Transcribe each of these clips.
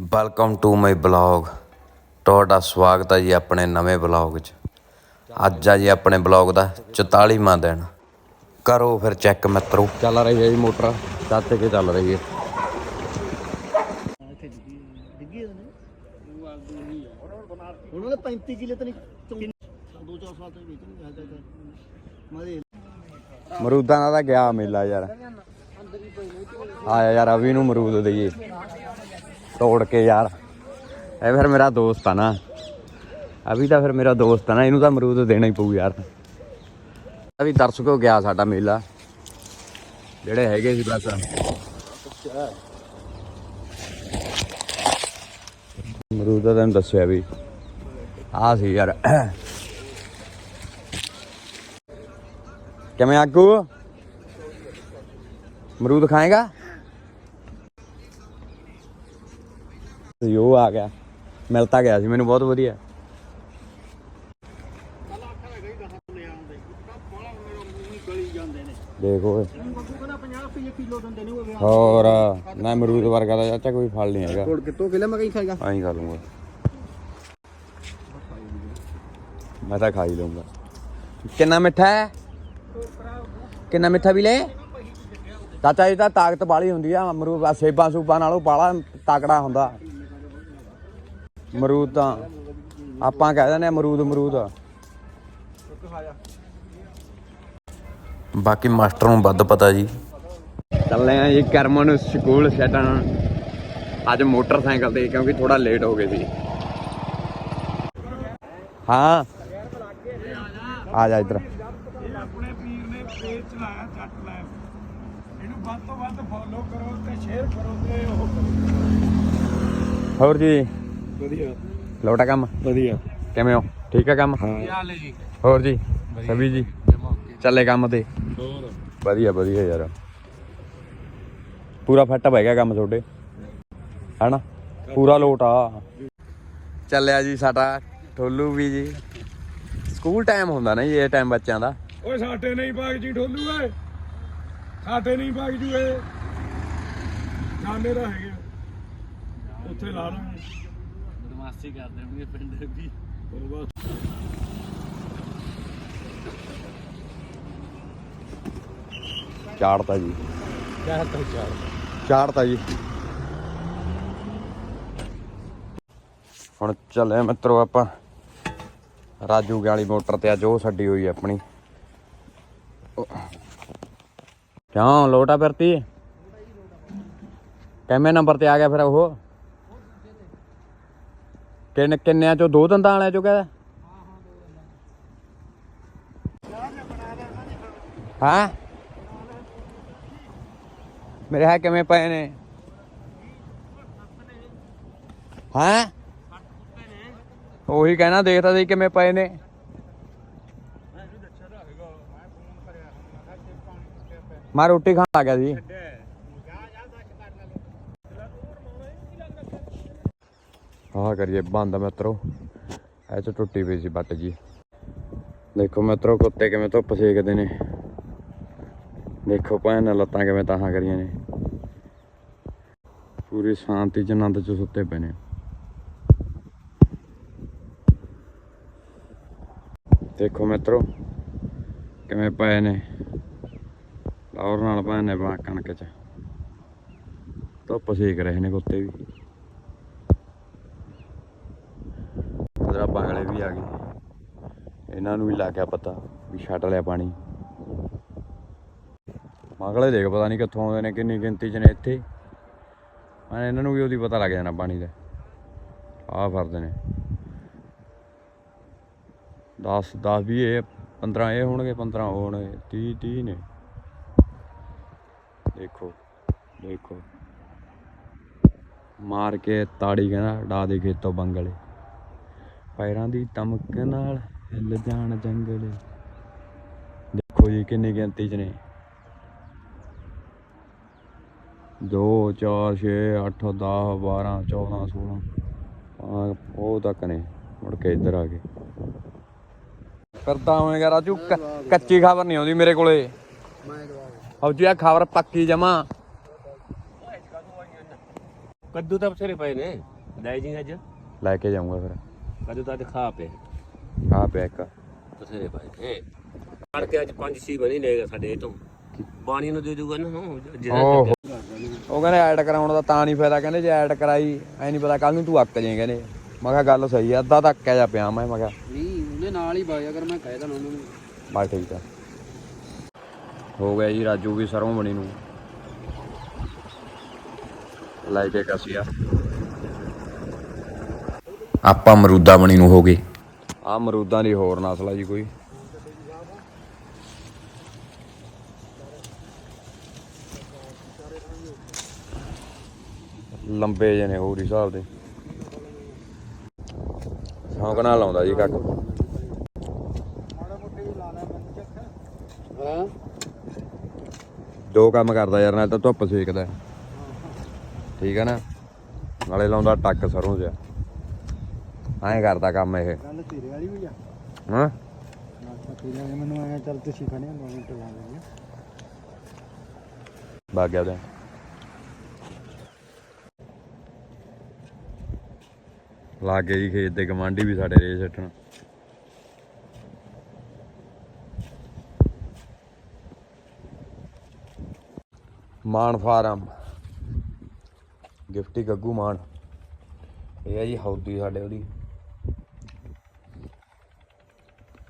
Welcome to my blog ਤੁਹਾਡਾ ਸਵਾਗਤ ਹੈ ਜੀ ਆਪਣੇ ਨਵੇਂ ਬਲੌਗ 'ਚ। ਅੱਜ ਆ ਜੀ ਆਪਣੇ ਬਲੌਗ ਦਾ 44ਵਾਂ ਦਿਨ। ਕਰੋ ਫਿਰ ਚੈੱਕ ਮਿੱਤਰੋ। ਚੱਲ ਰਹੀ ਹੈ ਜੀ ਮੋਟਰ। ਚੱਤ ਕੇ ਚੱਲ ਰਹੀ ਹੈ। ਉਹਨਾਂ ਦੇ 35 ਕਿਲੇ ਤਾਂ ਨਹੀਂ ਦੋ ਚਾਰ ਸਾਲ ਤੱਕ ਵੇਚਣਗੇ ਹਾਲ ਤੱਕ ਮੈਂ ਦੇਖ ਮਰੂਦਾਂ ਦਾ ਤਾਂ ਗਿਆ ਮੇਲਾ ਯਾਰ। ਆਇਆ ਯਾਰ ਅਭੀ ਨੂੰ ਮਰੂਦ ਦਈਏ। ਤੋੜ ਕੇ ਯਾਰ। ਇਹ ਫਿਰ ਮੇਰਾ ਦੋਸਤ ਆ ਨਾ। ਅਭੀ ਤਾਂ ਫਿਰ ਮੇਰਾ ਦੋਸਤ ਆ ਨਾ, ਇਹਨੂੰ ਤਾਂ ਮਰੂਦ ਦੇਣਾ ਹੀ ਪਊ ਯਾਰ। ਅਭੀ ਦਰਸ਼ਕੋ ਗਿਆ ਸਾਡਾ ਮੇਲਾ। ਜਿਹੜੇ ਹੈਗੇ ਸੀ ਬਸ। ਅਮਰੂਦ ਦਾ ਤੈਨੂੰ ਦੱਸਿਆ ਵੀ। ਆ ਸੀ ਯਾਰ। ਕਿਵੇਂ ਆਗੂ ਮਰੂਦ ਖਾਏਗਾ? ਜੀ ਉਹ ਆ ਗਿਆ। ਮਿਲਤਾ ਗਿਆ ਸੀ ਮੈਨੂੰ ਬਹੁਤ ਵਧੀਆ। ਦੇਖੋ ਓਏ। ਕਹਿੰਦਾ 50 ਰੁਪਏ ਕਿਲੋ ਦਿੰਦੇ ਨੇ ਉਹ ਵਿਆਹ ਹੋਰ ਨਾ ਅਮਰੂਦ ਵਰਗਾ ਦਾ ਚਾਚਾ ਕੋਈ ਫਲ ਨਹੀਂ ਹੈਗਾ। ਕੋਲ ਕਿਤੋਂ ਕਿਲੇ ਮੈਂ ਕਹੀਂ ਖਾਏਗਾ। ਐਂ ਖਾ ਲੂੰਗਾ ਮੈਂ ਤਾਂ ਖਾ ਹੀ ਲਊਂਗਾ। ਕਿੰਨਾ ਮਿੱਠਾ ਹੈ? ਕਿੰਨਾ ਮਿੱਠਾ ਵੀ ਲੈ ਚਾਚਾ ਇਹ ਤਾਂ ਤਾਕਤ ਬਾਲੀ ਹੁੰਦੀ ਆ ਅਮਰੂਦ ਆ ਸੇਬਾਂ ਸੂਬਾਂ ਨਾਲੋਂ ਬਾਲਾ ਤਾਕੜਾ ਹੁੰਦਾ। ਅਮਰੂਦ ਤਾਂ ਆਪਾਂ ਕਹਿ ਦਿੰਦੇ ਆ ਅਮਰੂਦ ਅਮਰੂਦ ਬਾਕੀ ਮਾਸਟਰ ਨੂੰ ਵੱਧ ਪਤਾ ਜੀ। ਚੱਲੇ ਆ ਜੀ ਕਰਮ ਨੂੰ ਸਕੂਲ ਛੱਡਣ ਅੱਜ ਮੋਟਰਸਾਈਕਲ ਤੇ ਕਿਉਂਕਿ ਥੋੜਾ ਲੇਟ ਹੋ ਗਏ ਸੀ। ਹਾਂ। ਆ ਜਾ ਇੱਧਰ। ਆਪਣੇ ਪੀਰ ਨੇ ਪੇਜ ਚਲਾਇਆ ਜੱਟ ਲੈ ਇਹਨੂੰ ਵੱਧ ਤੋਂ ਵੱਧ ਫੋਲੋ ਕਰੋ ਤੇ ਸ਼ੇਅਰ ਕਰੋ ਤੇ ਉਹ ਕਰੋ। ਹੋਰ ਜੀ। ਵਧੀਆ। ਲੋਟਾ ਕੰਮ? ਵਧੀਆ। ਕਿਵੇਂ ਹੋ? ਠੀਕ ਆ ਕੰਮ? ਹਾਲ ਹੈ ਜੀ? ਹੋਰ ਜੀ? ਸਭੀ ਜੀ? ਚੱਲੇ ਕੰਮ ਤੇ? ਹੋਰ? ਵਧੀਆ ਵਧੀਆ ਯਾਰ। ਪੂਰਾ ਫਿੱਟ ਬਹਿ ਗਿਆ ਕੰਮ ਤੁਹਾਡੇ। ਹੈਨਾ? ਪੂਰਾ ਲੋਟ ਆ। ਚੱਲਿਆ ਜੀ ਸਾਡਾ ਠੋਲੂ ਵੀ ਜੀ। ਸਕੂਲ ਟਾਈਮ ਹੁੰਦਾ ਨਾ ਜੀ ਇਹ ਟਾਈਮ ਬੱਚਿਆਂ ਦਾ। ਓਏ ਸਾਡੇ ਨਹੀਂ ਬਾਗ ਜੀ ਢੋਲੂ ਏ ਸਾਡੇ ਨਹੀਂ ਬਾਗ ਜੂ ਏ ਜਾਣੇ ਦਾ ਹੈਗੇ ਉੱਥੇ ਲਾ ਲਾਂਗੇ। ਬਦਮਾਸ਼ੀ ਕਰਦੇ ਹੋਣਗੇ ਪਿੰਡ ਵੀ। ਬਸ। ਚਾੜਤਾ ਜੀ। ਕਿਆ ਤਾਂ ਚਾਰ ਚਾੜਤਾ ਜੀ। ਹੁਣ ਚੱਲੇ ਮਿੱਤਰੋ ਆਪਾਂ। ਰਾਜੂ ਵਾਲੀ ਮੋਟਰ ਤੇ ਅੱਜ ਉਹ ਛੱਡੀ ਹੋਈ ਆ ਆਪਣੀ। ਕਿਉਂ ਲੋਟਾ ਫਿਰਤੀ ਕਿੰਨੇ ਨੰਬਰ ਤੇ ਆ ਗਿਆ ਫਿਰ ਉਹ? ਕਿੰਨੇ ਕਿੰਨਿਆਂ ਚੋਂ ਦੋ ਦੰਦਾਂ ਵਾਲਿਆਂ ਚੋਂ ਕਹਿੰਦਾ ਹਾਂ? ਮੇਰੇ ਹੈ ਕਿਵੇਂ ਪਏ ਨੇ? ਹਾਂ? ਉਹੀ ਕਹਿਣਾ ਦੇਖਦਾ ਸੀ ਕਿਵੇਂ ਪਏ ਨੇ। ਮੈਂ ਰੋਟੀ ਖਾਣ ਆ ਗਿਆ ਸੀ। ਆਹ ਕਰੀਏ ਬੰਦ ਮਿੱਤਰੋ। ਇਹ ਚ ਟੁੱਟੀ ਪਈ ਸੀ ਬੱਟ ਜੀ। ਦੇਖੋ ਮਿੱਤਰੋ, ਕੁੱਤੇ ਕਿਵੇਂ ਧੁੱਪ ਸੇਕਦੇ ਨੇ। ਦੇਖੋ ਭੈਣ ਲੱਤਾਂ ਕਿਵੇਂ ਤਾਹਾਂ ਕਰੀਆਂ ਨੇ। ਪੂਰੀ ਸ਼ਾਂਤੀ ਚ ਆਨੰਦ ਚ ਸੁੱਤੇ ਪਏ ਨੇ। ਦੇਖੋ ਮਿੱਤਰੋ, ਕਿਵੇਂ ਪਏ ਨੇ। ਲਾਹੌਰ ਨਾਲ ਪਏ ਨੇ ਕਣਕ ਚ। ਧੁੱਪ ਸੇਕ ਰਹੇ ਨੇ ਕੁੱਤੇ ਵੀ। ਬਾਗਲੇ ਵੀ ਆ ਗਏ। ਇਹਨਾਂ ਨੂੰ ਵੀ ਲੱਗ ਗਿਆ ਪਤਾ ਵੀ ਛੱਡ ਲਿਆ ਪਾਣੀ। ਮਗਲੇ ਦੇਖ ਪਤਾ ਨਹੀਂ ਕਿੱਥੋਂ ਆਉਂਦੇ ਨੇ, ਕਿੰਨੀ ਗਿਣਤੀ ਚ ਨੇ ਇੱਥੇ। ਮੈਂ ਇਹਨਾਂ ਨੂੰ ਵੀ ਉਹਦੀ ਪਤਾ ਲੱਗ ਜਾਣਾ ਪਾਣੀ ਦਾ। ਆ ਫਰਦੇ ਨੇ। 10 10 ਵੀ ਇਹ 15 ਇਹ ਹੋਣਗੇ 15 ਉਹ ਹੋਣਗੇ 30 30 ਨੇ। ਦੇਖੋ ਦੇਖੋ। ਮਾਰ ਕੇ ਤਾੜੀ ਕਹਿੰਦਾ, ਡਾ ਦੇ ਖੇਤੋਂ ਬੰਗਲੇ। ਪੈਰਾਂ ਦੀ ਤਮਕ ਨਾਲ ਹਿੱਲ ਜਾਣ ਜੰਗਲੇ। ਦੇਖੋ ਜੀ ਕਿੰਨੀ ਗਿਣਤੀ ਚ ਨੇ। 2 4 6 8 10 12 14 16 ਆ ਉਹ ਤੱਕ ਨੇ ਮੁੜ ਕੇ ਇੱਧਰ ਆ ਗਏ। ਕਰਦਾ ਹੋਵੇਗਾ ਰਾਜੂ ਕ- ਕੱਚੀ ਖਬਰ ਨਹੀਂ ਆਉਂਦੀ ਮੇਰੇ ਕੋਲੇ। ਆ ਖਬਰ ਪੱਕੀ ਜਮਾ। ਕੱਦੂ ਤਾਂ ਬਥੇਰੇ ਪਏ ਨੇ। ਲੈ ਜੀ ਅੱਜ। ਲੈ ਕੇ ਜਾਊਂਗਾ ਫਿਰ। ਕੱਦੂ ਤਾਂ ਦਿਖਾ ਪਏ ਆ ਪਿਆ ਇੱਕ। ਬਥੇਰੇ ਪਏ ਨੇ ਫੜ ਕੇ ਅੱਜ ਪੰਜ ਛੇ ਬਣੀ ਲਏਗਾ ਸਾਡੇ ਤੋਂ। ਬਾਣੀ ਨੂੰ ਦੇ ਦੂਗਾ ਨਾ ਉਹ ਜਿਹੜਾ ਓਹ। ਉਹ ਕਹਿੰਦੇ ਐਡ ਕਰਾਉਣ ਦਾ ਤਾਂ ਨਹੀਂ ਫਾਇਦਾ ਕਹਿੰਦੇ ਜੇ ਐਡ ਕਰਾਈ ਐ ਨਹੀਂ ਪਤਾ ਕੱਲ ਨੂੰ ਤੂੰ ਅੱਕ ਜਾਏ ਕਹਿੰਦੇ। ਮੈਂ ਕਿਹਾ ਗੱਲ ਸਹੀ ਆ ਅੱਧਾ ਤਾਂ ਅੱਕਿਆ ਜਾ ਪਿਆ ਮੈਂ ਮੈਂ ਕਿਹਾ। ਨਹੀਂ ਉਹਨੇ ਨਾਲ ਹੀ ਬਾਇਆ ਕਰ ਮੈਂ ਕਹਿ ਦੇਣਾ ਉਹਨਾਂ। ਨੂੰ ਬਸ ਠੀਕ ਆ। ਹੋ ਗਿਆ ਜੀ ਰਾਜੂ ਵੀ ਸਰੋਂ ਬਣੀ ਨੂੰ। ਲੈ ਕੇ ਕਸੀਆ ਆਪਾਂ ਮਰੂਦਾ ਬਣੀ ਨੂੰ ਹੋ ਗਏ। ਆ ਮਰੂਦਾਂ ਦੀ ਹੋਰ ਨਸਲ ਆ ਜੀ ਕੋਈ। ਲੰਬੇ ਜਿਹੇ ਨੇ ਹੋਰ ਹੀ ਹਿਸਾਬ ਦੇ। ਸ਼ੌਂਕ ਨਾਲ ਲਾਉਂਦਾ ਜੀ ਕੱਕ ਹਾਂ। ਦੋ ਕੰਮ ਕਰਦਾ ਯਾਰ ਨਾਲ ਤਾਂ ਧੁੱਪ ਸੇਕਦਾ। ਠੀਕ ਹੈ ਨਾ? ਨਾਲੇ ਲਾਉਂਦਾ ਟੱਕ ਸਰੋਂ ਜਿਹਾ। ਐਂ ਕਰਦਾ ਕੰਮ ਇਹ। ਗੱਲ ਤੇਰੇ ਵਾਲੀ ਵੀ ਆ। ਹਾਂ? ਤੇਰੇ ਵਾਲੀ ਮੈਨੂੰ ਆਇਆ ਚੱਲ ਤੁਸੀਂ ਖਾਣੇ 2 ਮਿੰਟ ਲਾ ਲੈਂਦੇ। ਬਾਗ ਗਿਆ ਉਹਦੇ। ਲਾਗੇ ਜੀ ਖੇਤ ਦੇ ਗਵਾਂਢੀ ਵੀ ਸਾਡੇ ਰੇ ਸੱਟਣ। ਮਾਨ ਫਾਰਮ। ਗਿਫਟੀ ਗੱਗੂ ਮਾਨ। ਇਹ ਹੈ ਜੀ ਹੌਦੀ ਸਾਡੇ ਉਹਦੀ।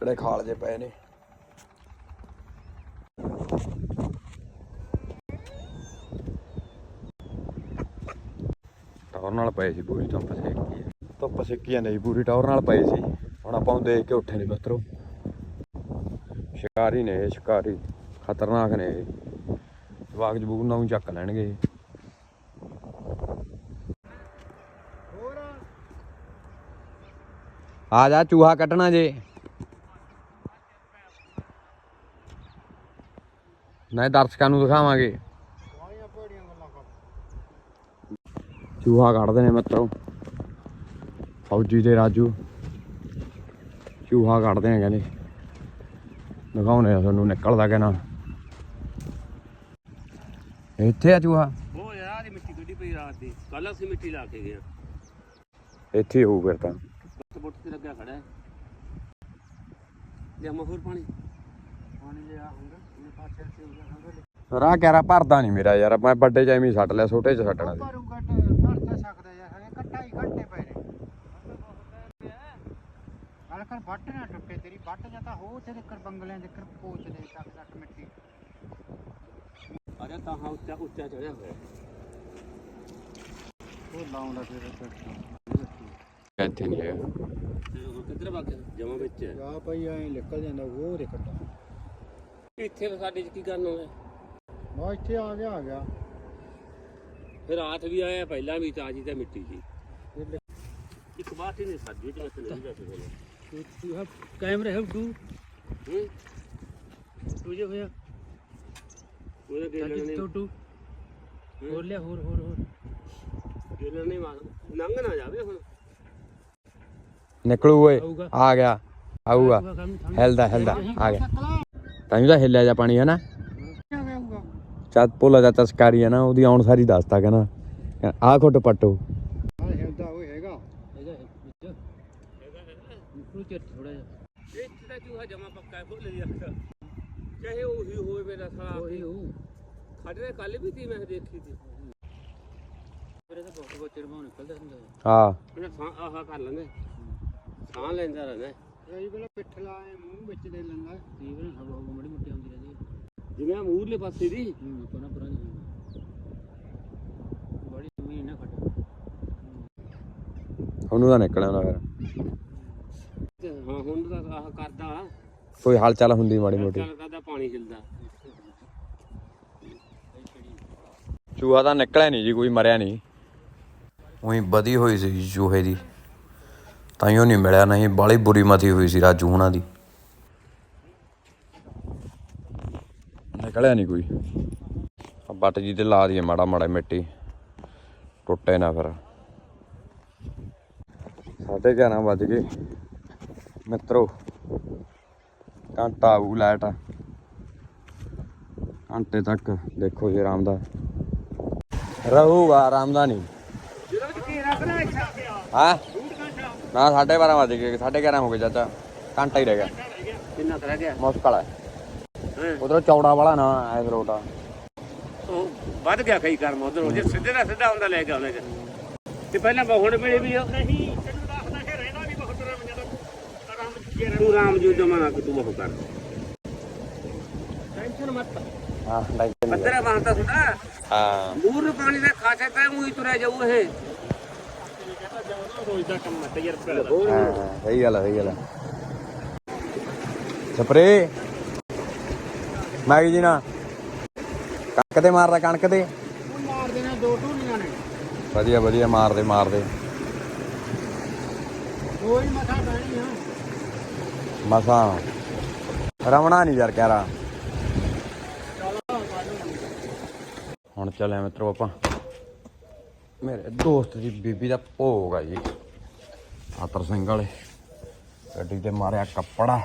ਕਿਹੜੇ ਖਾਲ ਜੇ ਪਏ ਨੇ। ਟੌਰ ਨਾਲ ਪਏ ਸੀ ਪੂਰੀ ਧੁੱਪ ਸੇਕੀ ਧੁੱਪ ਸੇਕੀ ਸੀ ਪੂਰੀ ਟੌਰ ਨਾਲ ਪਏ ਸੀ। ਹੁਣ ਆਪਾਂ ਨੂੰ ਦੇਖ ਕੇ ਉੱਠੇ ਨਹੀਂ ਮਿੱਤਰੋ। ਸ਼ਿਕਾਰੀ ਨੇ ਸ਼ਿਕਾਰੀ ਖਤਰਨਾਕ ਨੇ। ਇਹ ਜਵਾਕ ਜਬੂਕ ਨਾ ਚੱਕ ਲੈਣਗੇ। ਆ ਜਾ ਚੂਹਾ ਕੱਢਣਾ ਜੇ। ਨਹੀਂ ਦਰਸ਼ਕਾਂ ਨੂੰ ਦਿਖਾਵਾਂਗੇ। ਚੂਹਾ ਕੱਢਦੇ ਨੇ ਮਿੱਤਰੋ। ਫੌਜੀ ਤੇ ਰਾਜੂ। ਚੂਹਾ ਕੱਢਦੇ ਨੇ ਕਹਿੰਦੇ। ਦਿਖਾਉਣੇ ਆ ਤੁਹਾਨੂੰ ਨਿਕਲਦਾ ਕਿ ਨਾ ਇੱਥੇ ਆ ਚੂਹਾ। ਉਹ ਯਾਰ ਇਹ ਮਿੱਟੀ ਗੱਡੀ ਪਈ ਰਾਤ ਦੀ। ਕੱਲ ਅਸੀਂ ਮਿੱਟੀ ਲਾ ਕੇ ਗਏ ਇੱਥੇ ਹੋਊ ਫਿਰ ਤਾਂ। ਬੁੱਟ ਤੇ ਲੱਗਿਆ ਖੜਾ ਹੈ। ਲਿਆ ਮਹੂਰ ਪਾਣੀ? ਰਾਹ ਕਹਿਰਾ ਭਰਦਾ ਨਹੀਂ ਮੇਰਾ ਯਾਰ ਮੈਂ ਵੱਡੇ ਚ ਐਵੇਂ ਹੀ ਛੱਡ ਲਿਆ ਛੋਟੇ ਚ ਛੱਡਣਾ ਸੀ। ਪਰ ਘਟ ਭਰ ਤਾਂ ਸਕਦਾ ਯਾਰ ਹਲੇ ਕੱਟਾ ਹੀ ਘੰਟੇ ਪਏ ਨੇ ਹਲ ਕਰ ਵੱਟ ਨਾ ਟੁੱਟੇ ਤੇਰੀ ਵੱਟ ਜਾਂ ਤਾਂ ਹੋ ਤੇਰੇ ਕਰ ਬੰਗਲਿਆਂ ਦੇ ਕਰ ਪੋਚ ਦੇ ਤੱਕ ਤੱਕ ਮਿੱਟੀ। ਅਰੇ ਤਾਂ ਹਾਂ ਉੱਚਾ ਉੱਚਾ ਚੜਿਆ ਹੋਇਆ। ਉਹ ਲਾਉਂਦਾ ਫਿਰ ਇੱਥੇ ਨਹੀਂ ਹੈਗਾ। ਤੇ ਉਹ ਕਿੱਧਰ ਵਗ ਜਮਾ ਵਿੱਚ ਹੈ। ਜਾ ਪਈ ਐ ਨਿਕਲ ਜਾਂਦਾ ਉਹ ਰੇ ਕੱਟਾ ਇੱਥੇ ਤਾਂ ਸਾਡੇ ਚ ਕੀ ਕਰਨ ਹੋਇਆ ਮੈਂ ਇੱਥੇ ਆ ਗਿਆ ਆ ਗਿਆ। ਫਿਰ ਰਾਤ ਵੀ ਆਇਆ ਪਹਿਲਾਂ ਵੀ ਤਾਜੀ ਤੇ ਮਿੱਟੀ ਲੈ- ਇੱਕ ਬਾਤ ਹੀ ਨਹੀਂ ਸਾਡੀ ਚ ਮੈਂ ਨਹੀਂ ਜਾ ਸਕਦਾ ਤੂੰ ਤੂੰ ਹੈ ਕੈਮਰੇ ਹੈ ਤੂੰ ਹੂੰ? ਤੂੰ ਜੇ ਹੋਇਆ। ਉਹਦੇ ਗੇਲਣ ਨੇ ਟੂ ਹੋਰ ਲਿਆ ਹੋਰ ਹੋਰ ਹੋਰ। ਗੇਲਣ ਨੇ ਮਾਰ ਨੰਗ ਨਾ ਜਾਵੇ ਹੁਣ। ਨਿਕਲੂ ਓਏ। ਆ ਗਿਆ। ਆਊਗਾ। ਹਿਲਦਾ ਹਿਲਦਾ ਆ ਗਿਆ। ਤਾਂ ਹੀ ਤਾਂ ਹਿੱਲਿਆ ਜਾ ਪਾਣੀ ਹੈ ਨਾ ਆਊਗਾ ਚੱਲ ਭੋਲਾ ਚਾਚਾ ਸ਼ਿਕਾਰੀ ਹੈ ਨਾ ਉਹਦੀ ਆਉਣ ਸਾਰੀ ਦੱਸਤਾ ਕਹਿੰਦਾ। ਆਹ ਖੁੱਟ ਪੱਟੋ। ਹਾਂ ਚੂਹਾ ਹੈ ਉਹੀ ਹੋਵੇ ਮੇਰਾ ਸਾਲਾ ਉਹੀ ਉਹ ਸਾਡੇ ਕੱਲ ਵੀ ਸੀ ਮੈਂ ਦੇਖੀ ਸੀ ਮੇਰੇ ਤਾਂ ਬਹੁਤ ਬਹੁਤ ਚਿਰਮਾ ਨਿਕਲਦਾ ਹੁੰਦਾ ਸਾਹ ਆਹਾ ਕਰ ਲੈਂਦੇ ਸਾਹ ਲੈਂਦਾ ਰਹਿੰਦਾ ਕਈ ਵੇਲੇ ਪਿੱਠ ਲਾਏ ਮੂੰਹ ਵਿੱਚ ਦੇ ਲੈਂਦਾ ਕਈ ਵੇਲੇ ਹਵਾ ਹਵਾ ਮੜੀ ਮੁੱਟੀ ਆਉਂਦੀ ਰਹਿੰਦੀ ਹੈ ਜਿਵੇਂ ਆਹ ਮੂਹਰਲੇ ਪਾਸੇ ਦੀ। ਹੂੰ ਕੋਨਾ ਪਰਾਂ ਦੀ ਬੜੀ ਜ਼ਮੀਨ ਨਾ ਖੱਟ। ਉਹਨੂੰ ਤਾਂ ਨਿਕਲਿਆ ਨਾ ਫਿਰ। ਤੇ ਹਾਂ ਹੁਣ ਤਾਂ ਆਹ ਕਰਦਾ। ਕੋਈ ਹਲਚਲ ਹੁੰਦੀ ਮਾੜੀ ਮੋਟੀ। ਚੱਲ ਕਰਦਾ ਪਾਣੀ ਹਿਲਦਾ। ਚੂਹਾ ਤਾਂ ਨਿਕਲਿਆ ਨਹੀਂ ਜੀ ਕੋਈ ਮਰਿਆ ਨਹੀਂ। ਉਹੀ ਵਧੀ ਹੋਈ ਸੀ ਚੂਹੇ ਦੀ। ਤਾਈਓ ਨਹੀਂ ਮਿਲਿਆ ਨਹੀਂ ਬਾਲੀ ਬੁਰੀ ਮਤੀ ਹੋਈ ਸੀ ਰਾਜੂ ਹੁਣਾਂ ਦੀ। ਨਿਕਲਿਆ ਨਹੀਂ ਕੋਈ। ਆ ਬੱਟ ਜੀ ਤੇ ਲਾ ਦਈਏ ਮਾੜਾ ਮਾੜਾ ਮਿੱਟੀ। ਟੁੱਟੇ ਨਾ ਫਿਰ। ਸਾਢੇ 11 ਵੱਜ ਗਏ। ਮਿੱਤਰੋ ਘੰਟਾ ਆਊ ਲਾਈਟ। ਘੰਟੇ ਤੱਕ ਦੇਖੋ ਜੀ ਆਰਾਮ ਦਾ। ਰਹੂਗਾ ਆਰਾਮ ਦਾ ਨਹੀਂ। ਹਾਂ? ਨਾ ਸਾਢੇ 12 ਵਜ ਗਏ ਸਾਢੇ 11 ਹੋ ਗਏ ਚਾਚਾ। ਘੰਟਾ ਹੀ ਰਹਿ ਗਿਆ। ਕਿੰਨਾ ਕਰ ਗਿਆ? ਮੁਸ਼ਕਲ ਹੈ? ਉਧਰੋਂ ਚੌੜਾ ਵਾਲਾ ਨਾ ਐਸ ਰੋਟਾ। ਉਹ ਵੱਧ ਗਿਆ ਕਈ ਕਰਮ ਉਧਰ ਜੇ ਸਿੱਧੇ ਦਾ ਸਿੱਧਾ ਹੁੰਦਾ ਲੈ ਕੇ ਆਉਣਾ ਤੇ ਪਹਿਲਾਂ ਬਹੁੜ ਵੇਲੇ ਵੀ ਉਹ- ਨਹੀਂ ਤੈਨੂੰ ਦੱਸਦਾ ਕਿ ਰਹਿਣਾ ਵੀ ਬਹੁਤ ਰਮ ਜਦੋਂ ਆਰਾਮ ਚ ਤੂੰ ਰਾਮ ਜੀ ਦਾ ਮਨਾ ਕਿ ਤੂੰ ਉਹ ਕਰ। ਟੈਨਸ਼ਨ ਮਤ ਹਾਂ ਟੈਨਸ਼ਨ ਨਹੀਂ ਪੱਤਰਾ ਬਾਹਤਾ ਸੁਣਾ। ਹਾਂ। ਮੂਰ ਪਾਣੀ ਦਾ ਖਾਸੇ ਪੈ ਮੂੰਹ ਤੁਰਿਆ ਜਾਊ ਇਹ। ਰੋਜ਼ ਦਾ ਕੰਮ ਹੈ ਤਜਰਬੇ ਦਾ ਹਾਂ, ਸਹੀ ਗੱਲ ਹੈ ਸਹੀ ਗੱਲ ਹੈ ਸਪਰੇ ਮੈਗੀ ਜੀ ਨਾ ਕਣਕ ਤੇ ਮਾਰਦਾ ਕਣਕ ਤੇ ਮਾਰ ਦੇਣਾ ਦੋ ਟੂਲੀਆਂ ਨੇ ਵਧੀਆ ਵਧੀਆ ਮਾਰਦੇ ਮਾਰਦੇ ਦੋ ਹੀ ਮਥਾ ਬਹਿਣੀ ਆ ਮਸਾਂ ਰਮਣਾ ਨਹੀਂ ਯਾਰ ਕਹਿਰਾ ਹੁਣ ਚੱਲੇ ਮਿੱਤਰੋ ਆਪਾਂ ਮੇਰੇ ਦੋਸਤ ਦੀ ਬੀਬੀ ਦਾ ਭੋਗ ਆ ਜੀ। ਆਤਰ ਸਿੰਘ ਵਾਲੇ ਗੱਡੀ ਤੇ ਮਾਰਿਆ ਕੱਪੜਾ।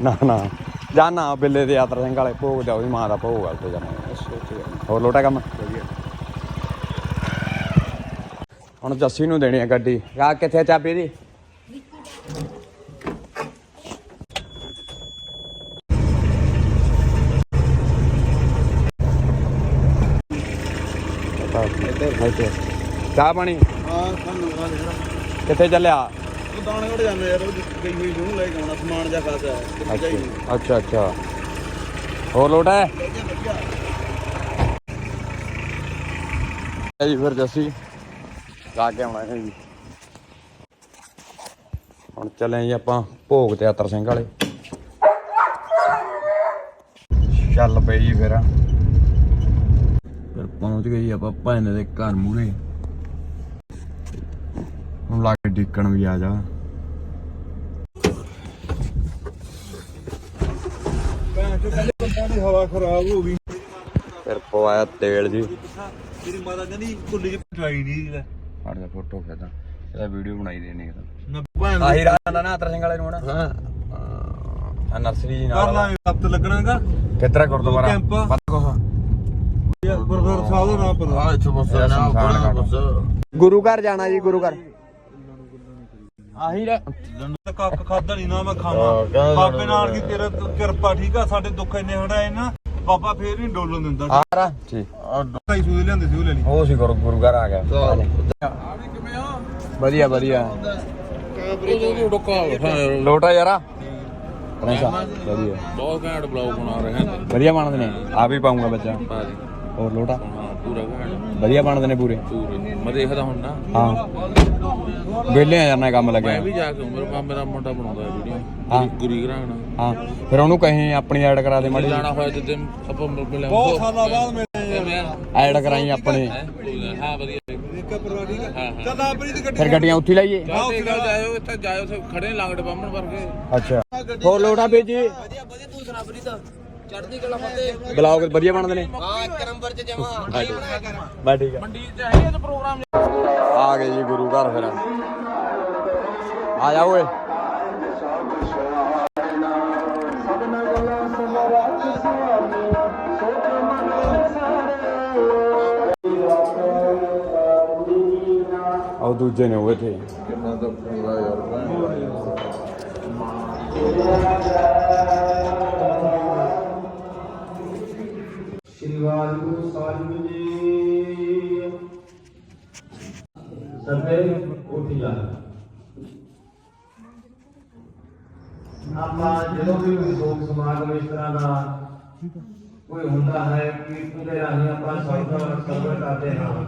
ਨਾ ਨਾ। ਜਾਨਾ ਬਿੱਲੇ ਦੇ ਆਤਰ ਸਿੰਘ ਵਾਲੇ ਭੋਗ ਜਾਓ ਜੀ ਮਾਂ ਦਾ ਭੋਗ ਆ ਉੱਥੇ ਜਾਣਾ। ਹੋਰ ਲੋਟਾ ਕੰਮ? ਹੁਣ ਜੱਸੀ ਨੂੰ ਦੇਣੀ ਆ ਗੱਡੀ। ਆ ਕਿੱਥੇ ਚਾਬੀ ਦੀ? ਚਾਹ ਪਾਣੀ? ਹਾਂ ਸਾਨੂੰ ਕਿੱਥੇ ਚੱਲਿਆ? ਉਹ ਦਾਣੇ ਉੱਡ ਜਾਂਦੇ ਯਾਰ ਉਹ ਗਈ ਹੋਈ ਨੂੰ ਲੈ ਕੇ ਆਉਣਾ ਸਮਾਨ ਜਾ ਖਾਸਾ ਕਿੱਥੇ ਚਾਹੀਦੀ ਅੱਛਾ ਅੱਛਾ ਹੋਰ ਲੋਟ ਹੈ? ਜੀ ਫਿਰ ਜੱਸੀ। ਲਾ ਕੇ ਆਉਣਾ ਹੈ ਜੀ। ਹੁਣ ਚੱਲੇ ਜੀ ਆਪਾਂ ਭੋਗ ਤੇ ਆਤਰ ਸਿੰਘ ਵਾਲੇ। ਚੱਲ ਪਈ ਜੀ ਫਿਰ। ਪਹੁੰਚ ਗਏ ਜੀ ਆਪਾਂ ਭਾਂਦੇ ਦੇ ਘਰ ਮੂਹਰੇ। ਹੁਣ ਲਾ ਕੇ ਡਿੱਕਣ ਵੀ ਆ ਜਾ। ਭੈਣ ਦੀ ਹਵਾ ਖਰਾਬ ਹੋ ਗਈ ਫਿਰ ਪਵਾਇਆ ਤੇਲ ਜੀ। ਤੇਰੀ ਮਾਤਾ ਕਹਿੰਦੀ ਕੁੱਲੀ ਚ ਪਟਾਈ ਨਹੀਂ ਲੈ। ਫੜ ਜਾ ਫੋਟੋ ਖਿੱਚਦਾ ਇਹਦਾ ਵੀਡੀਓ ਬਣਾਈ ਦੇਣੀ ਹੈ ਨਾ ਭੈਣ ਆਹੀ ਰਾਹ ਦਾ ਨਾ ਅਤਰ ਸਿੰਘ ਵਾਲੇ ਨੂੰ ਹਨਾ ਹਾਂ। ਆ ਨਰਸਰੀ ਜੀ ਕਰ ਨਾਲ ਲਾਂਗੇ ਹਫਤ ਲੱਗਣਾਗਾ। ਕਿਤਰਾ ਗੁਰਦੁਆਰਾ? ਕੈਂਪ। ਪਤਾ ਕੁਛ ਗੁਰਦੁਆਰਾ ਸਾਹਿਬ ਦਾ ਨਾਮ ਪਤਾ। ਆ ਇੱਥੇ ਬਸ ਇਹਦਾ ਨਾ ਸ਼ਮਸ਼ਾਨ ਬਣਾ ਘਾਟ। ਬਸ। ਗੁਰੂ ਘਰ ਜਾਣਾ ਜੀ ਗੁਰੂ ਘਰ। ਆਹੀ ਤੇ ਕੱਖ ਖਾਦਾ ਨਹੀਂ ਨਾ ਮੈਂ ਖਾਵਾਂ। ਬਾਬੇ ਨਾਲ ਕੀ ਤੇਰਾ ਕਿਰਪਾ ਠੀਕ ਆ? ਸਾਡੇ ਦੁੱਖ ਇੰਨੇ ਹੜਾਏ ਨਾ ਬਾਬਾ ਫੇਰ ਵੀ ਨੀ ਡੋਲਣ ਦਿੰਦਾ। ਆ ਰਾ। ਠੀਕ। ਢਾਈ ਸੂਏ ਲਿਆਂਦੇ ਸੀ ਉਹ ਲੈ ਲਈ। ਉਹ ਸੀ ਗੁਰੂ ਗੁਰੂ ਘਰ ਆ ਗਿਆ। ਵਧੀਆ ਵਧੀਆ। ਲੋਟਾ ਯਾਰਾ? ਵਧੀਆ। ਬਹੁਤ ਘੈਂਟ ਬਲੌਗ ਬਣਾ ਰਹੇ ਹਾਂ। ਵਧੀਆ ਬਣਦੇ ਨੇ ਆ ਵੀ ਪਾਉਂਗਾ ਬੱਚਾ। ਹੋਰ ਲੋਟਾ? ਹਾਂ ਪੂਰਾ ਘੈਂਟ। ਵਧੀਆ ਬਣਦੇ ਨੇ ਪੂਰੇ? ਪੂਰੇ। ਮੈਂ ਦੇਖਦਾ ਹੁਣ ਨਾ। ਹਾਂ। ਵੇਲੇ ਆ ਜਾਣਾ ਕੰਮ ਮੈਂ ਲੱਗਿਆ ਵੀ ਜਾ ਕੇ ਮੇਰੇ ਕੰਮ ਮੇਰਾ ਮੁੰਡਾ ਬਣਾਉਂਦਾ ਵੀਡੀਓ। ਹਾਂ। ਗੁਰੀ ਘਰਾਣਾ। ਹਾਂ। ਫਿਰ ਉਹਨੂੰ ਕਹੀਂ ਆਪਣੀ ਐਡ ਕਰਾ ਦੇ ਮਾੜੀ ਜਾਣਾ ਹੋਇਆ ਜਿੱਦਾਂ ਆਪਾਂ ਮਿਲਿਆ। ਬਹੁਤ ਸਾਲਾਂ ਬਾਅਦ ਮਿਲੇ? ਐਡ ਕਰਾਈ ਆਪਣੀ। ਹੈਂ? ਵਧੀਆ। ਇੱਕ ਪਰਵਾ ਠੀਕ ਆ ਹਾਂ, ਹਾਂ। ਚੱਲ ਆਪਣੀ ਦੀ ਗੱਡੀ ਫਿਰ ਗੱਡੀਆਂ ਉੱਥੇ ਲਾਈਏ? ਜਾ ਤੇ ਗੱਲ ਜਾਇਓ ਇੱਥੇ ਜਾਇਓ ਉੱਥੇ ਖੜੇ ਨੇ ਲਾਂਗੜੇ ਬੰਮਣ ਵਰਗੇ। ਅੱਛਾ। ਹੋਰ ਲੋਟਾ ਬੀਜੀ ਵਧੀਆ ਵਧੀਆ ਤੂੰ ਸੁਣਾ ਪ੍ਰੀਤ। ਚੜ੍ਹਦੀ ਕਲਾ ਫਤਿਹ ਬਲੌਗ ਵਧੀਆ ਬਣਦੇ ਨੇ? ਹਾਂ ਇੱਕ ਨੰਬਰ 'ਚ ਜਮਾ। ਬਣਾਇਆ ਕਰ। ਬਸ ਠੀਕ ਆ। ਮੰਡੀ ਚ ਹੈ ਇਹ ਪ੍ਰੋਗਰਾਮ? ਆ ਗਏ ਜੀ ਗੁਰੂ ਘਰ ਫਿਰ। ਆ ਜਾ ਓਏ। ਉਹ ਦੂਜੇ ਨੇ ਉਹ ਇੱਥੇ। ਕਿੰਨਾ ਤਾਂ ਪੂਰਾ ਯਾਰ ਵਾਹਿਗੁਰੂ ਸਾਹਿਬ ਜੀ। ਸਭੇ ਉੱਠ ਜਾ। ਆਪਾਂ ਜਦੋਂ ਵੀ ਕੋਈ ਸੋਗ ਸਮਾਗਮ ਇਸ ਤਰ੍ਹਾਂ ਦਾ ਕੋਈ ਹੁੰਦਾ ਹੈ, ਕੀਰਤਨ ਦੇ ਰਾਹੀਂ ਆਪਾਂ ਸੌਦਾ ਸਰਵਰ ਕਰਦੇ ਹਾਂ।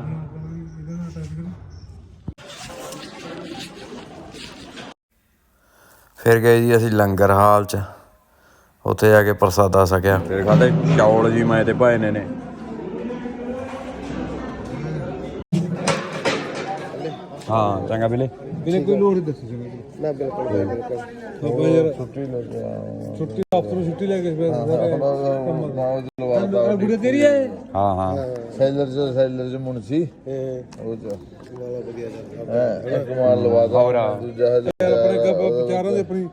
ਫਿਰ ਗਏ ਜੀ ਅਸੀਂ ਲੰਗਰ ਹਾਲ ਚ। ਉੱਥੇ ਜਾ ਕੇ ਪ੍ਰਸਾਦਾ ਛਕਿਆ ਫਿਰ ਖਾਦੇ ਚੌਲ ਜੀ ਮੈਂ ਤੇ ਭਾਈ ਨੇ ਨੇ। ਹਾਂ ਚੰਗਾ ਬਿਲੇ ਇਹਨੇ ਕੋਈ ਲੋੜ ਨਹੀਂ ਦੱਸੀ ਨਾ ਬਿਲਕੁਲ ਬਿਲਕੁਲ। ਆਪਾਂ ਯਾਰ ਛੁੱਟੀ ਲੈ ਕੇ ਛੁੱਟੀ ਅਫਸਰ ਛੁੱਟੀ ਲੈ ਕੇ ਸਾਰੇ ਗੁੜੇ ਤੇਰੀ ਹੈ ਹਾਂ। ਹਾਂ। ਸੈਲਰ ਚ ਸੈਲਰ ਚ ਮੁਨਸੀ। ਉਹ ਚ। ਵਾਲਾ ਵਧੀਆ ਇੱਕ ਮਾਰ ਲਵਾ ਦੋ। ਦੂਜਾ ਆਪਣੇ ਗੱਪ ਵਿਚਾਰਾਂ ਦੇ ਆਪਣੀ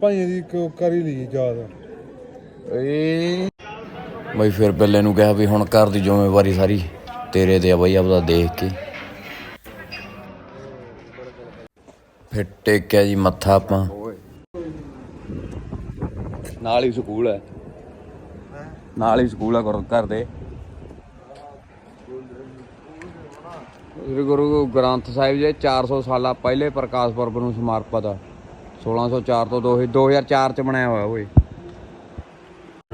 ਭਾਈਆਂ ਦੀ ਇੱਕ ਕਰੀ ਲਈ ਯਾਦ ਏ ਬਈ ਫਿਰ ਬਿੱਲੇ ਨੂੰ ਕਿਹਾ ਵੀ ਹੁਣ ਘਰ ਦੀ ਜ਼ਿੰਮੇਵਾਰੀ ਸਾਰੀ ਤੇਰੇ ਤੇ ਆ ਬਈ ਆਪਦਾ ਦੇਖ ਕੇ। ਫਿਰ ਟੇਕਿਆ ਜੀ ਮੱਥਾ ਆਪਾਂ। ਨਾਲ ਹੀ ਸਕੂਲ ਹੈ। ਨਾਲ ਹੀ ਸਕੂਲ ਹੈ ਗੁਰੂ ਘਰ ਦੇ। ਸ੍ਰੀ ਗੁਰੂ ਗ੍ਰੰਥ ਸਾਹਿਬ ਜੀ 400 ਸਾਲਾ ਪਹਿਲੇ ਪ੍ਰਕਾਸ਼ ਪੁਰਬ ਨੂੰ ਸਮਰਪਿਤ ਆ। 1604 ਤੋਂ 2000 2004 ਚ ਬਣਾਇਆ ਹੋਇਆ ਓਏ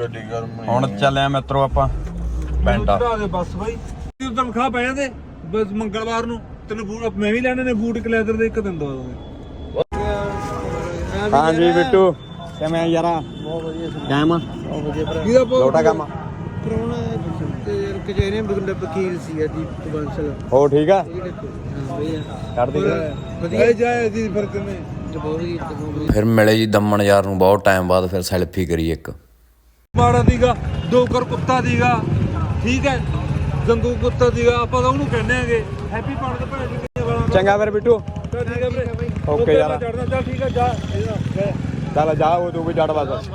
ਗੱਡੀ ਗਰਮ ਹੁਣ ਚੱਲੇ ਆ ਮਿੱਤਰੋ ਆਪਾਂ ਪੈਂਟਾ ਦੇ ਬਸ ਬਾਈ। ਤੂੰ ਤਨਖਾਹ ਪੈ ਜਾਂਦੇ ਬਸ ਮੰਗਲਵਾਰ ਨੂੰ ਤੈਨੂੰ ਬੂਟ ਮੈਂ ਵੀ ਲੈਣੇ ਨੇ ਬੂਟ ਕਲੈਦਰ ਦੇ ਇੱਕ ਦਿਨ ਦੋ ਹਾਂਜੀ ਬਿੱਟੂ ਕਿਵੇਂ ਯਾਰਾ? ਬਹੁਤ ਵਧੀਆ ਸੀ ਕਾਇਮ ਬਹੁਤ ਵਧੀਆ ਭਰਾ। ਲੋਟਾ ਕੰਮ। ਕਰੋਨਾ ਤੇ ਯਾਰ ਕਚਹਿਰੀ ਬਗੰਡਾ ਵਕੀਲ ਸੀ ਜੀ ਬੰਸਲ ਹੋ ਠੀਕ ਆ? ਦੇਖੋ ਹਾਂ ਵਧੀਆ। ਜਾਏ ਜੀ ਫਿਰ ਕਿਵੇਂ? ਫਿਰ ਮਿਲੇ ਜੀ ਦਮਨ ਯਾਰ ਨੂੰ ਬਹੁਤ ਟਾਈਮ ਬਾਅਦ ਫਿਰ ਸੈਲਫੀ ਕਰੀ ਇੱਕ। ਮਾੜਾ ਦੀਗਾ ਦੋ ਕਰ ਕੁੱਤਾ ਦੀਗਾ ਠੀਕ ਹੈ ਜੰਗੂ ਕੁੱਤਾ ਦੀਗਾ ਆਪਾਂ ਤਾਂ ਉਹਨੂੰ ਕਹਿੰਦੇ ਆਂਗੇ ਹੈਪੀ ਪਾਣ ਦੇ ਭੈਣ ਜੀ ਕਿੰਨੇ ਵਾਲਾ ਚੰਗਾ ਫਿਰ ਬਿੱਟੂ। ਚੱਲ ਠੀਕ ਹੈ ਵੀਰੇ। ਓਕੇ ਯਾਰ। ਚੜਨਾ ਚੱਲ ਠੀਕ ਹੈ ਜਾ। ਚੱਲ ਜਾ ਉਹ ਤੂੰ ਵੀ ਜੜ ਬਸ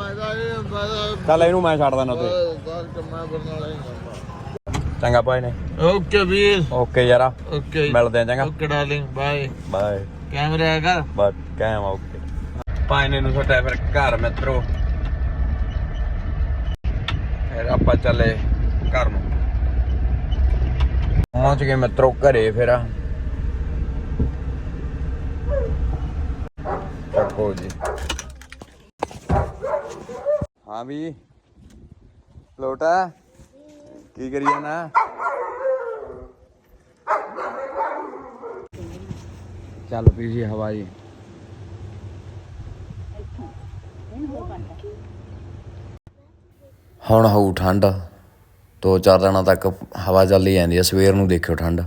ਚੱਲ ਇਹਨੂੰ ਮੈਂ ਛੱਡ ਦਿੰਦਾ ਕੰਮਾ ਹੀ ਚੰਗਾ ਭਾਈ ਨੇ। ਓਕੇ ਵੀਰ। ਓਕੇ ਯਾਰਾ। ਓਕੇ। ਮਿਲਦੇ ਆ ਚੰਗਾ। Okay darling bye bye camera ਹੈਗਾ। ਬਸ ਕਾਇਮ ਓਕੇ। ਭਾਈ ਨੇ ਨੂੰ ਛੱਡਿਆ ਫਿਰ ਘਰ ਮਿੱਤਰੋ। ਫਿਰ ਆਪਾਂ ਚੱਲੇ ਘਰ ਨੂੰ। ਪਹੁੰਚ ਗਏ ਮਿੱਤਰੋ ਘਰੇ ਫਿਰ। ਚੱਕੋ ਜੀ। ਹਾਂ ਵੀ, ਲੋਟਾ, ਕੀ ਕਰੀ ਜਾਣਾ? ਚੱਲ ਪੀ ਜੀ ਹਵਾ ਜੀ। ਹੁਣ ਹੋਊ ਠੰਡ। ਦੋ ਚਾਰ ਦਿਨਾਂ ਤੱਕ ਹਵਾ ਚੱਲੀ ਜਾਂਦੀ ਹੈ ਸਵੇਰ ਨੂੰ ਦੇਖਿਓ ਠੰਡ।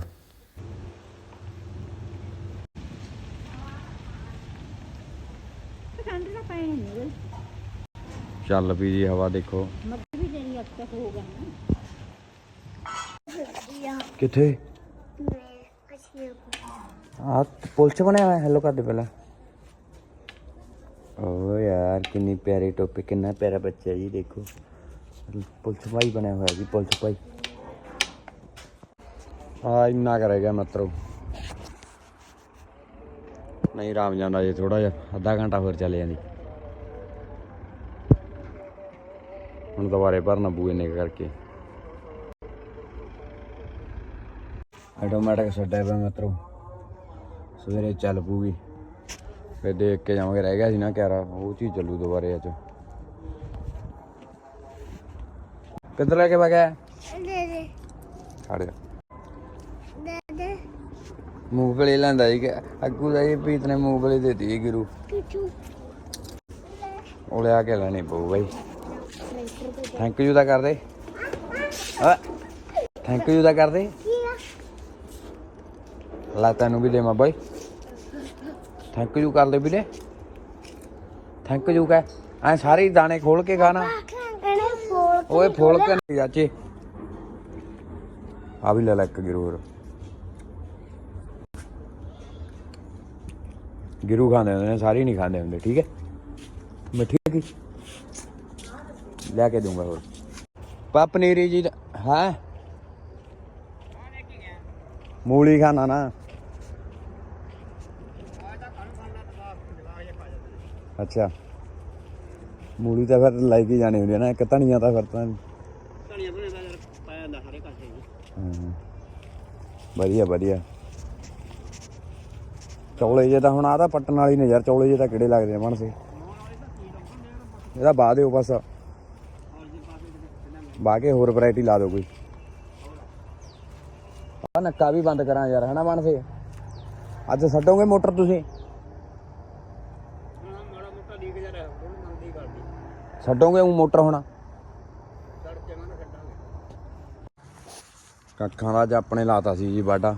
ਚੱਲ ਪੀ ਜੀ ਹਵਾ ਦੇਖੋ। ਵੀ ਕਿੱਥੇ? ਆ ਪੁਲਚ ਬਣਿਆ ਹੋਇਆ ਹੈਲੋ ਕਰ ਦੇ ਪਹਿਲਾਂ। ਓ ਯਾਰ ਕਿੰਨੀ ਪਿਆਰੀ ਟੋਪੀ ਕਿੰਨਾ ਪਿਆਰਾ ਬੱਚਾ ਜੀ ਦੇਖੋ। ਪੁਲਚ ਭਾਈ ਬਣਿਆ ਹੋਇਆ ਜੀ, ਪੁਲਿਸ ਭਾਈ। ਆ ਇੰਨਾ ਕਰ ਗਿਆ ਮਤਰੋ। ਨਹੀਂ ਰਾਮ ਜਾਂਦਾ ਜੀ ਥੋੜਾ ਜਿਹਾ, ਅੱਧਾ ਘੰਟਾ ਹੋਰ ਚੱਲ ਜਾਂਦੀ। ਹੁਣ ਦੁਬਾਰੇ ਭਰਨਾ ਬੂਏ ਨੇ ਕਰਕੇ। ਆਟੋਮੈਟਿਕ ਛੱਡਿਆ ਪਿਆ ਮਿੱਤਰੋ। ਸਵੇਰੇ ਚੱਲ ਪੂਗੀ ਫੇ ਦੇਖ ਕੇ ਜਾਵਾਂਗੇ, ਰਹਿ ਗਿਆ ਸੀ ਨਾ ਕਿਆਰਾ, ਉਹ ਚੀਜ਼ ਚੱਲੂ ਦੁਬਾਰੇ ਅੱਜ। ਕਿੱਧਰ ਲੈ ਕੇ ਵਗਿਆ ਦੇ ਦੇ। ਖੜ ਜਾ। ਦੇ ਦੇ। ਮੂੰਗਫਲੀ ਲੈਂਦਾ ਜੀ ਕਿ ਅੱਗੂ ਦਾ ਇਹ ਪੀਤ ਨੇ ਮੂੰਗਫਲੀ ਦੇਤੀ ਗੁਰੂ। ਕਿਚੂ। ਉਹ ਲਿਆ ਕੇ ਲੈਣੀ ਪਊ ਬਾਈ। ਥੈਂਕ ਯੂ ਦਾ ਕਰਦੇ। ਆ ਥੈਂਕ ਯੂ ਦਾ ਕਰਦੇ। ਲਾ ਤੈਨੂੰ ਵੀ ਦੇਵਾਂ ਬਾਈ। ਥੈਂਕ ਯੂ ਕਰ ਦੇ ਵੀਰੇ। ਥੈਂਕ ਯੂ ਕਹਿ। ਐ ਸਾਰੇ ਦਾਣੇ ਖੋਲ ਕੇ ਖਾਣਾ। ਓਏ ਫੋਲ ਕੇ ਨਹੀਂ ਚਾਚੇ। ਆ ਵੀ ਲੈ ਲੈ ਇੱਕ ਗਿਰੂ ਗਿਰੂ ਖਾਂਦੇ ਹੁੰਦੇ ਨੇ, ਸਾਰੇ ਨਹੀਂ ਖਾਂਦੇ ਹੁੰਦੇ, ਠੀਕ ਹੈ? ਮਿੱਠੀ ਕੀ? ਲੈ ਕੇ ਦੂੰਗਾ ਹੋਰ। ਪਾ ਪਨੀਰੀ ਜੀ ਹੈ? ਮੂਲੀ ਖਾਣਾ ਨਾ। ਅੱਛਾ। ਮੂਲੀ ਤਾਂ ਫਿਰ ਲੈ ਕੇ ਜਾਣੀ ਹੁੰਦੀ ਹੈ ਨਾ ਇੱਕ ਧਨੀਆ ਤਾਂ ਫਿਰ ਤਾਂ ਧਣੀਆਂ ਧਣੀਆਂ ਦਾ ਪਾਇਆ ਜਾਂਦਾ ਹਰੇ ਕਾਸੇ ਹਾਂ। ਵਧੀਆ ਵਧੀਆ। ਚੌਲੇ ਜੇ ਤਾਂ ਹੁਣ ਆ ਤਾਂ ਪੱਟਣ ਵਾਲੀ ਨੇ ਯਾਰ ਚੌਲੇ ਜੇ ਤਾਂ ਕਿਹੜੇ ਲੱਗਦੇ ਆ ਬਣਸੇ ਇਹਦਾ ਬਾਅਦ ਦਿਓ ਬਸ। ਬਾਕੇ ਹੋਰ ਵੈਰਾਈਟੀ ਲਾ ਦਿਓ ਕੋਈ। ਆ ਨੱਕਾ ਵੀ ਬੰਦ ਕਰਾਂ ਯਾਰ ਹਨਾ ਬਣਸੇ ਅੱਜ ਛੱਡੋਗੇ ਮੋਟਰ ਤੁਸੀਂ ਮਾੜਾ ਮੋਟਾ ਲੀਕ ਜਾ ਰਿਹਾ ਹੁਣ ਮੰਦੀ ਕਰਦੀ ਛੱਡੋਗੇ ਉਹ ਮੋਟਰ ਹੁਣ? ਕੱਖਾਂ ਦਾ ਅੱਜ ਆਪਣੇ ਲਾਤਾ ਸੀ ਜੀ ਵਾਢਾ।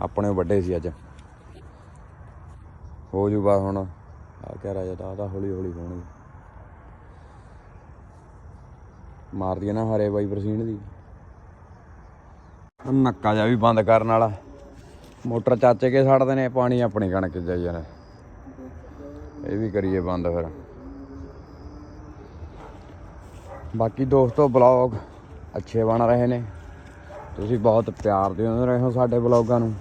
ਆਪਣੇ ਵੱਡੇ ਸੀ ਅੱਜ। ਹੋ ਜੂ ਬਾ ਹੁਣ। ਆ ਕਹਿ ਰਾਜਾ ਦਾ ਤਾਂ ਹੌਲੀ ਹੌਲੀ ਹੋਣੀ। ਮਾਰਦੀ ਨਾ ਹਰੇ ਬਾਈ ਬਰਸੀਨ ਦੀ। ਆਹ ਨੱਕਾ ਜਾ ਵੀ ਬੰਦ ਕਰਨ ਵਾਲਾ। ਮੋਟਰ ਚਾਚੇ ਕੇ ਛੱਡਦੇ ਨੇ, ਪਾਣੀ ਆਪਣੀ ਕਣਕ ਜਾਈ ਜਾਣਾ। ਇਹ ਵੀ ਕਰੀਏ ਬੰਦ ਫਿਰ। ਬਾਕੀ ਦੋਸਤੋ ਬਲੌਗ ਅੱਛੇ ਬਣ ਰਹੇ ਨੇ। ਤੁਸੀਂ ਬਹੁਤ ਪਿਆਰ ਦਿੰਦੇ ਰਹੇ ਹੋ ਸਾਡੇ ਬਲੌਗਾਂ ਨੂੰ।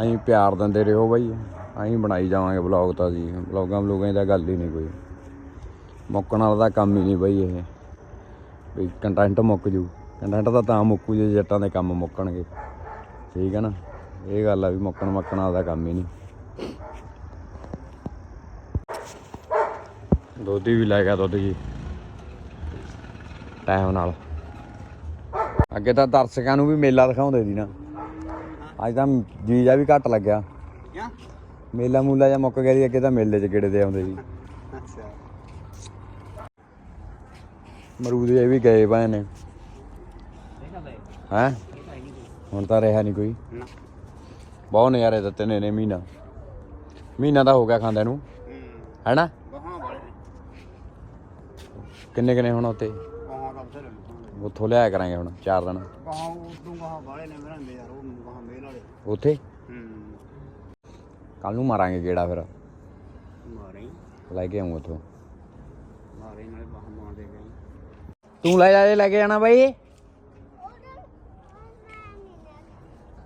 ਅਸੀਂ ਪਿਆਰ ਦਿੰਦੇ ਰਹੋ ਬਾਈ। ਅਸੀਂ ਬਣਾਈ ਜਾਵਾਂਗੇ ਬਲੌਗ ਤਾਂ ਜੀ। ਬਲੌਗਾਂ ਬਲੌਗਾਂ ਦੀ ਤਾਂ ਗੱਲ ਹੀ ਨਹੀਂ ਕੋਈ। ਮੁੱਕਣ ਵਾਲਾ ਤਾਂ ਕੰਮ ਹੀ ਨਹੀਂ ਬਾਈ ਇਹ। ਵੀ ਕੰਟੈਂਟ ਮੁੱਕ ਜੂ। ਕੰਟੈਂਟ ਤਾਂ ਤਾਂ ਮੁੱਕੂ ਜੇ ਜੱਟਾਂ ਦੇ ਕੰਮ ਮੁੱਕਣਗੇ। ਠੀਕ ਹੈ ਨਾ? ਇਹ ਗੱਲ ਆ ਵੀ ਮੁੱਕਣ ਮੱਕਣ ਵਾਲਾ ਤਾਂ ਕੰਮ ਹੀ ਨਹੀਂ। ਦੋਧੀ ਵੀ ਲੈ ਗਿਆ ਦੁੱਧ ਜੀ। ਟਾਈਮ ਨਾਲ। ਅੱਗੇ ਤਾਂ ਦਰਸ਼ਕਾਂ ਨੂੰ ਵੀ ਮੇਲਾ ਦਿਖਾਉਂਦੇ ਸੀ ਨਾ। ਅੱਜ ਤਾਂ ਜੀਜਾ ਵੀ ਘੱਟ ਲੱਗਿਆ। ਮੇਲਾ ਮੂਲਾ ਜਾਂ ਮੁੱਕ ਗਿਆ ਸੀ ਅੱਗੇ ਤਾਂ ਮੇਲੇ 'ਚ ਗੇੜੇ ਦੇ ਆਉਂਦੇ ਸੀ। ਮਰੂਦ ਜੇ ਵੀ ਗਏ ਪਏ ਨੇ। ਹੈ? ਹੁਣ ਤਾਂ ਰਿਹਾ ਨਹੀਂ ਕੋਈ। ਬਹੁਤ ਨਜ਼ਾਰੇ ਦਿੱਤੇ ਨੇ ਨੇ ਮਹੀਨਾ। ਮਹੀਨਾ ਤਾਂ ਹੋ ਗਿਆ ਖਾਂਦੇ ਨੂੰ। ਹੈਨਾ? ਕਿੰਨੇ ਕਿੰਨੇ ਹੁਣ ਉੱਤੇ ਉੱਥੋਂ ਲਿਆਇਆ ਕਰਾਂਗੇ ਹੁਣ ਚਾਰ ਦਿਨ ਉੱਥੇ ਕੱਲ ਨੂੰ ਮਾਰਾਂਗੇ ਗੇੜਾ ਫਿਰ। ਲੈ ਕੇ ਆਉਂਗਾ ਉੱਥੋਂ। ਤੂੰ ਲੈ ਜਾ ਜੇ ਲੈ ਕੇ ਜਾਣਾ ਬਾਈ।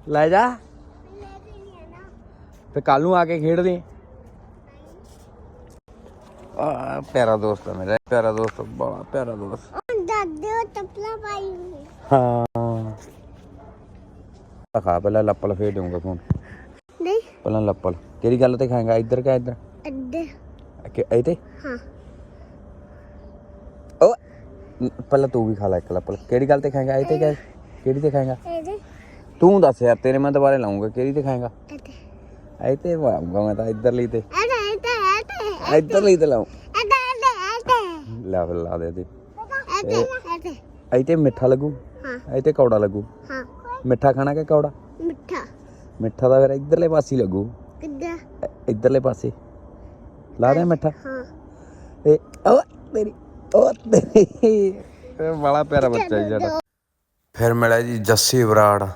ਲੈ ਜਾ। ਤੇ ਕੱਲ ਨੂੰ ਆ ਕੇ ਖੇਡਦੇ। ਆ ਪਿਆਰਾ ਦੋਸਤ ਆ ਮੇਰਾ ਪਿਆਰਾ ਦੋਸਤ ਬੜਾ ਪਿਆਰਾ ਦੋਸਤ। ਦਾਦੇ ਉਹ ਟਪਲਾ ਪਾਈ ਹੋਈ ਹਾਂ। ਖਾ ਪਹਿਲਾਂ ਲੱਪਲ ਫੇਰ ਦਊਂਗਾ ਫੋਨ ਨਹੀਂ। ਪਹਿਲਾਂ ਲੱਪਲ। ਕਿਹੜੀ ਗੱਲ ਤੇ ਖਾਏਗਾ? ਇੱਧਰ ਕਾ ਇੱਧਰ? ਕਿ ਹਾਂ। ਪਹਿਲਾਂ ਤੂੰ ਵੀ ਖਾ ਲੈ ਇੱਕ ਲੱਪਲ। ਕਿਹੜੀ ਗੱਲ ਤੇ ਖਾਏਗਾ? ਤੇ ਕਿਆ ਕਿਹੜੀ ਤੇ ਖਾਏਗਾ? ਇਹਦੇ ਤੂੰ। ਦੱਸ ਯਾਰ ਤੇਰੇ ਮੈਂ ਦੁਬਾਰੇ ਲਾਉਂਗਾ ਕਿਹੜੀ ਤੇ ਖਾਏਗਾ? ਇਹ ਤੇ। ਆਉਂਗਾ ਮੈਂ ਤਾਂ ਇੱਧਰ ਲਈ ਤੇ ਇੱਧਰ ਲਈ ਤੇ ਇਹਦੇ ਲੈ ਫਿਰ ਲਾ ਦੇ ਤੇ ਤੇ ਮਿੱਠਾ ਲੱਗੂ? ਹਾਂ। ਤੇ ਕੌੜਾ ਲੱਗੂ? ਹਾਂ। ਮਿੱਠਾ ਖਾਣਾ ਕਿ ਕੌੜਾ? ਮਿੱਠਾ। ਮਿੱਠਾ ਤਾਂ ਫਿਰ ਇੱਧਰਲੇ ਪਾਸੇ ਲੱਗੂ। ਕਿੱਦਾਂ? ਇੱਧਰਲੇ ਪਾਸੇ। ਲਾ ਦੇ ਮਿੱਠਾ। ਹਾਂ। ਇਹ ਓ ਤੇਰੀ ਓ ਤੇਰੀ। ਇਹ ਬੜਾ ਪਿਆਰਾ ਬੱਚਾ ਜੀ ਸਾਡਾ। ਫਿਰ ਮਿਲਿਆ ਜੀ ਜੱਸੀ ਬਰਾੜ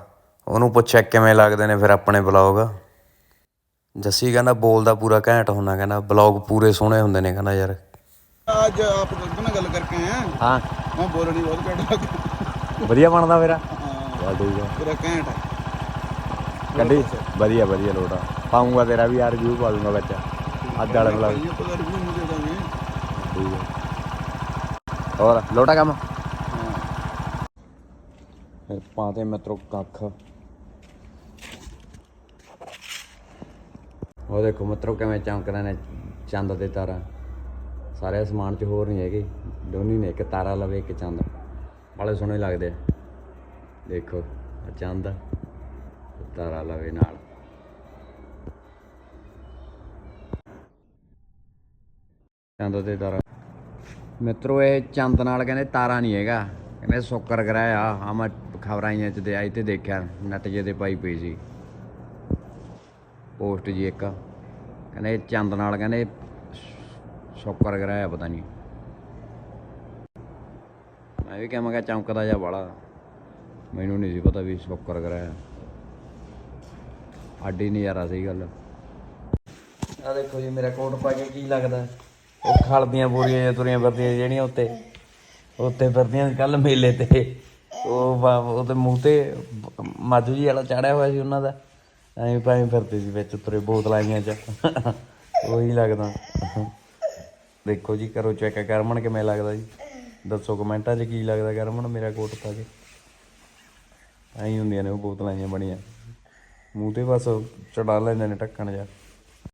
ਉਹਨੂੰ ਪੁੱਛਿਆ ਕਿਵੇਂ ਲੱਗਦੇ ਨੇ ਫਿਰ ਆਪਣੇ ਬਲੌਗ ਜੱਸੀ ਕਹਿੰਦਾ ਬੋਲਦਾ ਪੂਰਾ ਘੈਂਟ ਹੁੰਦਾ ਕਹਿੰਦਾ ਬਲੌਗ ਪੂਰੇ ਸੋਹਣੇ ਹੁੰਦੇ ਨੇ ਕਹਿੰਦਾ ਯਾਰ। ਅੱਜ ਆਪ ਨਾਲ ਗੱਲ ਕਰਕੇ ਆਇਆ ਹਾਂ। ਮੈਂ ਬੋਲਣੀ ਬਹੁਤ ਘੱਟ ਲੱਗ ਵਧੀਆ ਬਣਦਾ ਮੇਰਾ ਹਾਂ। ਚੱਲ ਠੀਕ ਆ। ਪੂਰਾ ਘੈਂਟ ਹੈ ਗੱਡੀ ਵਧੀਆ ਵਧੀਆ ਲੋਟਾ ਪਾਉਂਗਾ ਤੇਰਾ ਵੀ ਯਾਰ ਰਿਵਿਊ ਪਾ ਦੂੰਗਾ ਵਿੱਚ। ਅੱਜ ਵਾਲੇ ਬਲੌਗ ਠੀਕ ਹੈ ਹੋਰ ਲੋਟਾ ਕੰਮ? ਫਿਰ ਪਾਤੇ ਮਿੱਤਰੋ ਕੱਖ। ਉਹ ਦੇਖੋ ਮਿੱਤਰੋ ਕਿਵੇਂ ਚਮਕ ਰਹੇ ਨੇ ਚੰਦ ਤੇ ਤਾਰਾ। ਸਾਰੇ ਅਸਮਾਨ 'ਚ ਹੋਰ ਨਹੀਂ ਹੈਗੇ। ਦੋਨੀ ਨੇ ਇੱਕ ਤਾਰਾ ਲਵੇ, ਇੱਕ ਚੰਦ। ਬੜੇ ਸੋਹਣੇ ਲੱਗਦੇ ਆ। ਦੇਖੋ, ਆਹ ਚੰਦ ਤਾਰਾ ਲਵੇ ਨਾਲ। ਚੰਦ ਤੇ ਤਾਰਾ। ਮਿੱਤਰੋ, ਇਹ ਚੰਦ ਨਾਲ ਕਹਿੰਦੇ ਤਾਰਾ ਨਹੀਂ ਹੈਗਾ। ਕਹਿੰਦੇ ਸ਼ੁੱਕਰ ਗ੍ਰਹਿ ਆ ਆ ਮੈਂ ਖਬਰਾਂ ਆਈਆਂ ਚ ਤੇ ਆਈ ਤੇ ਦੇਖਿਆ ਨੈਟ ਜੇ ਤੇ ਪਾਈ ਪਈ ਸੀ। ਪੋਸਟ ਜੀ ਇੱਕ। ਕਹਿੰਦੇ ਚੰਦ ਨਾਲ ਕਹਿੰਦੇ ਸ਼- ਗ੍ਰਹਿ ਆ, ਪਤਾ ਨਹੀਂ। ਮੈਂ ਵੀ ਕਿਹਾ, ਮੈਂ ਕਿਹਾ ਚਮਕਦਾ ਜਾ ਵਾਲਾ। ਮੈਨੂੰ ਨਹੀਂ ਸੀ ਪਤਾ ਵੀ ਸ਼ੁੱਕਰ ਗ੍ਰਹਿ ਆ। ਆਡੀ ਨਜ਼ਾਰਾ ਸੀ ਗੱਲ ਆ। ਦੇਖੋ ਜੀ, ਮੇਰਾ ਕੋਟ ਪਾ ਕੇ ਕੀ ਲੱਗਦਾ? ਉਹ ਖਲ ਦੀਆਂ ਬੋਰੀਆਂ ਜਿਹੀਆਂ ਤੁਰੀਆਂ ਵਰਦੀਆਂ ਜਿਹੜੀਆਂ ਉੱਤੇ। ਉੱਤੇ ਵਰਦੀਆਂ ਕੱਲ ਮੇਲੇ ਤੇ। ਉਹ ਉਹਦੇ ਮੂੰਹ ਤੇ ਬ- ਮਾਜੂ ਜੀ ਵਾਲਾ ਚਾੜਿਆ ਹੋਇਆ ਸੀ ਉਹਨਾਂ ਦਾ। ਐਵੇਂ ਪਾਵੇਂ ਫਿਰਦੇ ਸੀ ਵਿੱਚ ਤੁਰੇ ਬੋਤਲਾਂ ਆਈਆਂ ਚ। ਉਹੀ ਲੱਗਦਾ। ਦੇਖੋ ਜੀ, ਕਰੋ ਚੈੱਕ ਕਰਮਨ ਕਿਵੇਂ ਲੱਗਦਾ ਜੀ। ਦੱਸੋ ਕਮੈਂਟਾਂ 'ਚ ਕੀ ਲੱਗਦਾ ਕਰਮਨ, ਮੇਰਾ ਕੋਟ ਪਾ ਕੇ। ਐਂ ਹੁੰਦੀਆਂ ਨੇ ਉਹ ਬੋਤਲਾਂ ਆਈਆਂ ਬਣੀਆਂ। ਮੂੰਹ ਤੇ ਬਸ ਚੜਾ ਲੈਂਦੇ ਨੇ ਢੱਕਣ ਜਾ।